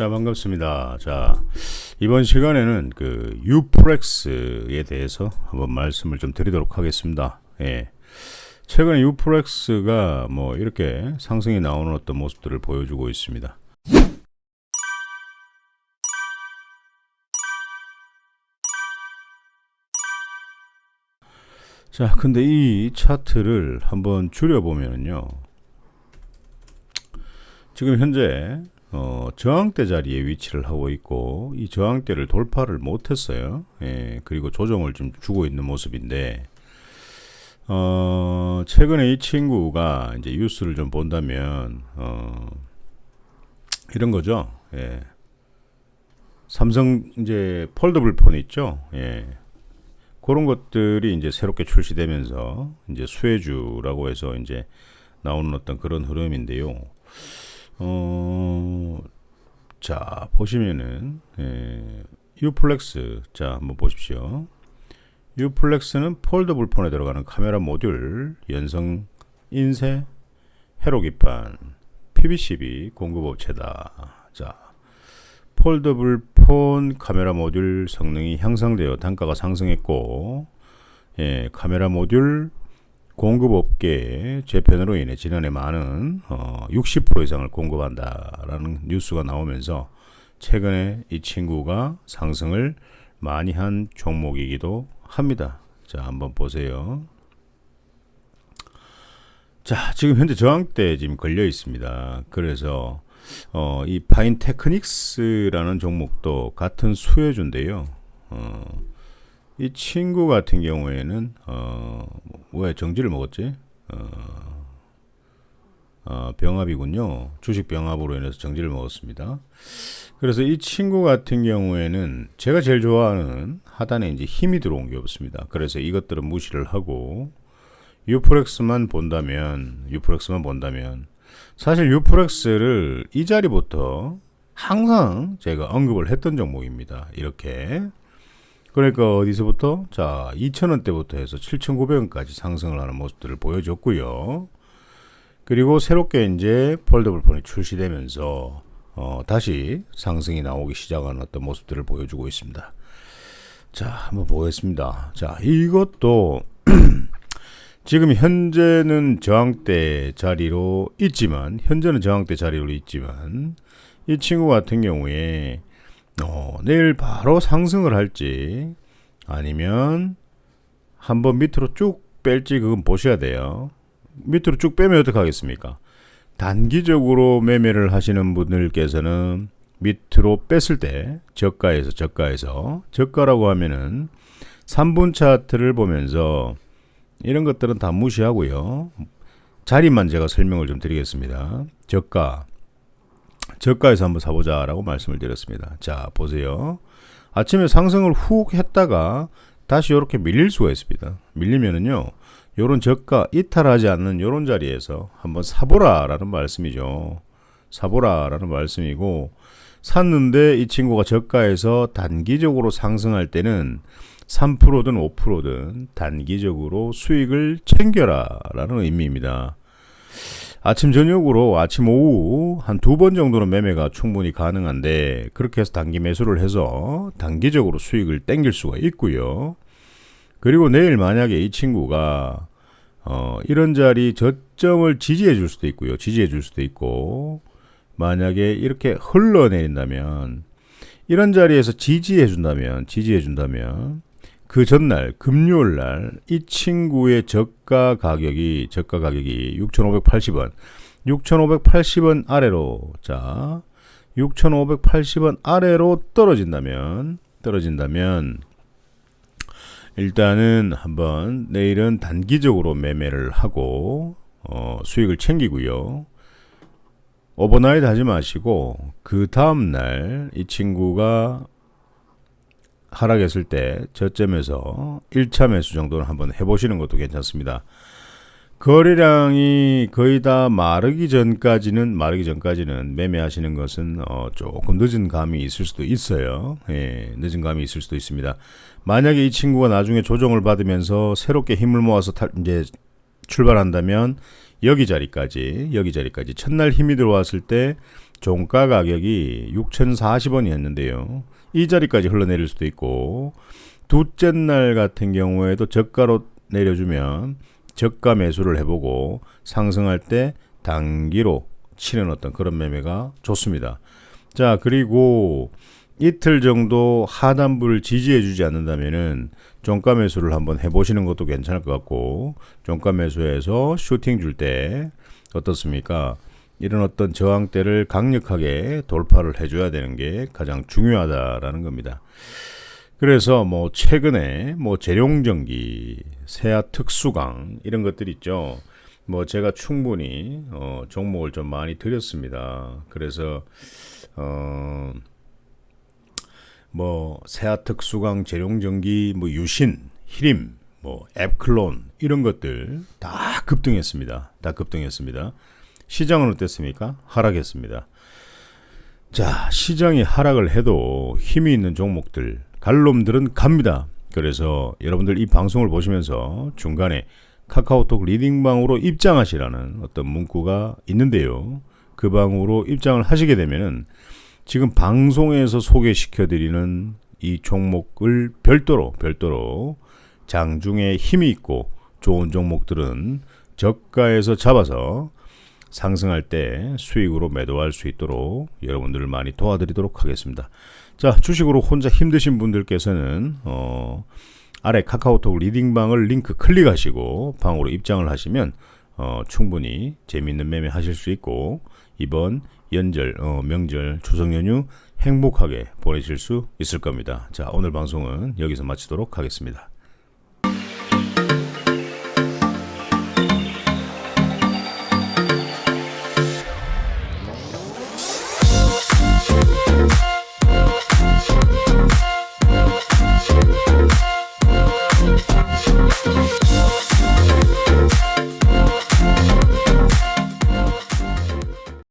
자, 반갑습니다. 자, 이번 시간에는 그 유프렉스에 대해서 한번 말씀을 좀 드리도록 하겠습니다. 예. 최근에 유프렉스가 뭐 이렇게 상승이 나오는 어떤 모습들을 보여주고 있습니다. 자, 근데 이 차트를 한번 줄여보면요. 지금 현재 어, 저항대 자리에 위치를 하고 있고 이 저항대를 돌파를 못했어요. 예, 그리고 조정을 좀 주고 있는 모습인데 어, 최근에 이 친구가 이제 뉴스를 좀 본다면 어, 이런 거죠. 예. 삼성 이제 폴더블 폰 있죠. 예. 그런 것들이 이제 새롭게 출시되면서 이제 수혜주라고 해서 이제 나오는 어떤 그런 흐름인데요. 어, 자, 보시면은, 예, 유플렉스. 자, 한번 보십시오. 유플렉스는 폴더블 폰에 들어가는 카메라 모듈, 연성 인쇄, 회로 기판, PBCB 공급업체다. 자, 폴더블 폰 카메라 모듈 성능이 향상되어 단가가 상승했고, 예, 카메라 모듈 공급업계의 재편으로 인해 지난해 많은 어, 60% 이상을 공급한다라는 뉴스가 나오면서 최근에 이 친구가 상승을 많이 한 종목이기도 합니다. 자, 한번 보세요. 자, 지금 현재 저항대에 지금 걸려 있습니다. 그래서 어, 이 파인 테크닉스라는 종목도 같은 수혜주인데요. 어, 이 친구 같은 경우에는 어, 왜 정지를 먹었지? 어, 어, 병합이군요. 주식 병합으로 인해서 정지를 먹었습니다. 그래서 이 친구 같은 경우에는 제가 제일 좋아하는 하단에 이제 힘이 들어온 게 없습니다. 그래서 이것들은 무시를 하고 유프렉스만 본다면 유프렉스만 본다면 사실 유프렉스를 이 자리부터 항상 제가 언급을 했던 종목입니다. 이렇게 그러니까 어디서부터 자 2,000원대부터 해서 7,900원까지 상승을 하는 모습들을 보여줬고요. 그리고 새롭게 이제 폴더블 폰이 출시되면서 어, 다시 상승이 나오기 시작하는 어떤 모습들을 보여주고 있습니다. 자, 한번 보겠습니다. 자, 이것도 지금 현재는 저항대 자리로 있지만 현재는 저항대 자리로 있지만 이 친구 같은 경우에 어, 내일 바로 상승을 할지 아니면 한번 밑으로 쭉 뺄지 그건 보셔야 돼요. 밑으로 쭉 빼면 어떡하겠습니까? 단기적으로 매매를 하시는 분들께서는 밑으로 뺐을 때 저가에서 저가에서 저가라고 하면은 3분 차트를 보면서 이런 것들은 다 무시하고요. 자리만 제가 설명을 좀 드리겠습니다. 저가 저가에서 한번 사보자 라고 말씀을 드렸습니다. 자 보세요. 아침에 상승을 훅 했다가 다시 이렇게 밀릴 수가 있습니다. 밀리면은요. 요런 저가 이탈하지 않는 요런 자리에서 한번 사보라 라는 말씀이죠. 사보라 라는 말씀이고 샀는데 이 친구가 저가에서 단기적으로 상승할 때는 3%든 5%든 단기적으로 수익을 챙겨라 라는 의미입니다. 아침 저녁으로 아침 오후 한 두 번 정도는 매매가 충분히 가능한데 그렇게 해서 단기 매수를 해서 단기적으로 수익을 땡길 수가 있고요. 그리고 내일 만약에 이 친구가 어 이런 자리 저점을 지지해 줄 수도 있고요. 지지해 줄 수도 있고 만약에 이렇게 흘러내린다면 이런 자리에서 지지해 준다면 지지해 준다면 그 전날 금요일 날 이 친구의 저가 가격이 저가 가격이 6,580원. 6,580원 아래로 자 6,580원 아래로 떨어진다면 떨어진다면 일단은 한번 내일은 단기적으로 매매를 하고 어, 수익을 챙기고요. 오버나잇 하지 마시고 그 다음 날 이 친구가 하락했을 때 저점에서 1차 매수 정도는 한번 해보시는 것도 괜찮습니다. 거래량이 거의 다 마르기 전까지는 마르기 전까지는 매매하시는 것은 어 조금 늦은 감이 있을 수도 있어요. 예, 늦은 감이 있을 수도 있습니다. 만약에 이 친구가 나중에 조정을 받으면서 새롭게 힘을 모아서 탈, 이제 출발한다면 여기 자리까지 여기 자리까지 첫날 힘이 들어왔을 때 종가 가격이 6,040원이었는데요. 이 자리까지 흘러내릴 수도 있고 둘째 날 같은 경우에도 저가로 내려주면 저가 매수를 해보고 상승할 때 단기로 치는 어떤 그런 매매가 좋습니다. 자 그리고 이틀 정도 하단부를 지지해주지 않는다면은 종가 매수를 한번 해보시는 것도 괜찮을 것 같고 종가 매수해서 슈팅 줄 때 어떻습니까? 이런 어떤 저항대를 강력하게 돌파를 해줘야 되는 게 가장 중요하다라는 겁니다. 그래서 뭐 최근에 뭐 재룡전기, 세아 특수강 이런 것들 있죠. 뭐 제가 충분히 어 종목을 좀 많이 드렸습니다. 그래서 어 뭐 세아 특 수강, 재룡전기, 뭐 유신, 히림, 뭐 앱클론 이런 것들 다 급등했습니다. 다 급등했습니다. 시장은 어땠습니까? 하락했습니다. 자, 시장이 하락을 해도 힘이 있는 종목들, 갈놈들은 갑니다. 그래서 여러분들 이 방송을 보시면서 중간에 카카오톡 리딩방으로 입장하시라는 어떤 문구가 있는데요. 그 방으로 입장을 하시게 되면은 지금 방송에서 소개시켜 드리는 이 종목을 별도로 별도로 장중에 힘이 있고 좋은 종목들은 저가에서 잡아서 상승할 때 수익으로 매도할 수 있도록 여러분들을 많이 도와드리도록 하겠습니다. 자, 주식으로 혼자 힘드신 분들께서는 어, 아래 카카오톡 리딩방을 링크 클릭하시고 방으로 입장을 하시면 어, 충분히 재미있는 매매 하실 수 있고 이번 연절, 어, 명절, 추석 연휴 행복하게 보내실 수 있을 겁니다. 자, 오늘 방송은 여기서 마치도록 하겠습니다.